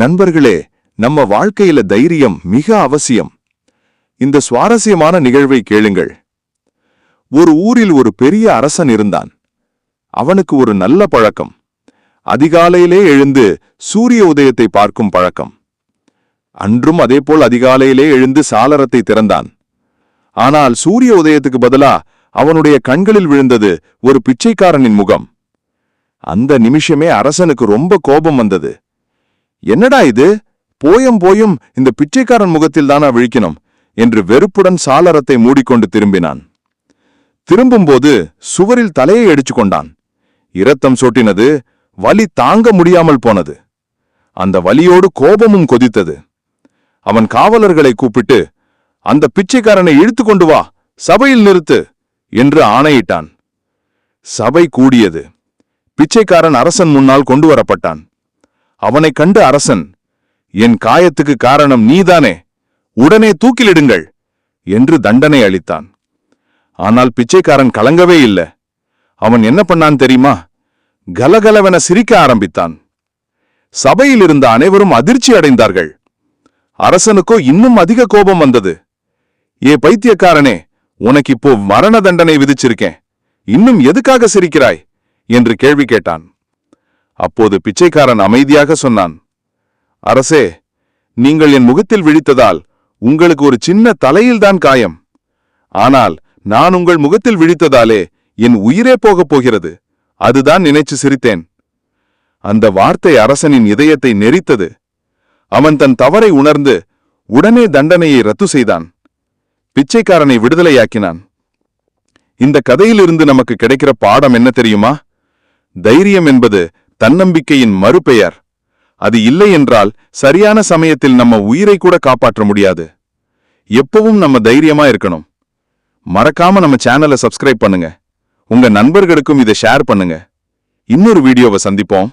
நண்பர்களே நம்ம வாழ்க்கையில தைரியம் மிக அவசியம். இந்த சுவாரஸ்யமான நிகழ்வை கேளுங்கள். ஒரு ஊரில் ஒரு பெரிய அரசன் இருந்தான். அவனுக்கு ஒரு நல்ல பழக்கம். அதிகாலையிலே எழுந்து சூரிய உதயத்தை பார்க்கும் பழக்கம். அன்றும் அதேபோல் அதிகாலையிலே எழுந்து சாளரத்தை திறந்தான். ஆனால் சூரிய உதயத்துக்கு பதிலா அவனுடைய கண்களில் விழுந்தது ஒரு பிச்சைக்காரனின் முகம். அந்த நிமிஷமே அரசனுக்கு ரொம்ப கோபம் வந்தது. என்னடா இது? போயும் போயும் இந்த பிச்சைக்காரன் முகத்தில் தானா விழிக்கணும் என்று வெறுப்புடன் சாளரத்தை மூடிக்கொண்டு திரும்பினான். திரும்பும்போது சுவரில் தலையை அடிச்சு கொண்டான். இரத்தம் சொட்டினது வலி தாங்க முடியாமல் போனது. அந்த வலியோடு கோபமும் கொதித்தது. அவன் காவலர்களை கூப்பிட்டு அந்த பிச்சைக்காரனை இழுத்து கொண்டு வா சபையில் நிறுத்து என்று ஆணையிட்டான். சபை கூடியது. பிச்சைக்காரன் அரசன் முன்னால் கொண்டு வரப்பட்டான். அவனைக் கண்டு அரசன் என் காயத்துக்கு காரணம் நீதானே உடனே தூக்கிலிடுங்கள் என்று தண்டனை அளித்தான். ஆனால் பிச்சைக்காரன் கலங்கவே இல்லை. அவன் என்ன பண்ணான் தெரியுமா? கலகலவென சிரிக்க ஆரம்பித்தான். சபையில் இருந்த அனைவரும் அதிர்ச்சி அடைந்தார்கள். அரசனுக்கோ இன்னும் அதிக கோபம் வந்தது. ஏ பைத்தியக்காரனே உனக்கு இப்போ மரண தண்டனை விதிச்சிருக்கேன். இன்னும் எதுக்காக சிரிக்கிறாய்? என்று கேள்வி கேட்டான். அப்போது பிச்சைக்காரன் அமைதியாக சொன்னான் அரசே நீங்கள் என் முகத்தில் விழித்ததால் உங்களுக்கு ஒரு சின்ன தலையில்தான் காயம். ஆனால் நான் உங்கள் முகத்தில் விழித்ததாலே என் உயிரே போகப் போகிறது. அதுதான் நினைச்சு சிரித்தேன். அந்த வார்த்தை அரசனின் இதயத்தை நெரித்தது. அவன் தன் தவறை உணர்ந்து உடனே தண்டனையை ரத்து செய்தான். பிச்சைக்காரனை விடுதலையாக்கினான். இந்த கதையிலிருந்து நமக்கு கிடைக்கிற பாடம் என்ன தெரியுமா? தைரியம் என்பது தன்னம்பிக்கையின் மறுபெயர். அது இல்லை என்றால் சரியான சமயத்தில் நம்ம உயிரை கூட காப்பாற்ற முடியாது. எப்பவும் நம்ம தைரியமா இருக்கணும். மறக்காம நம்ம சேனலை சப்ஸ்கிரைப் பண்ணுங்க. உங்க நண்பர்களுக்கும் இதை ஷேர் பண்ணுங்க. இன்னொரு வீடியோவை சந்திப்போம்.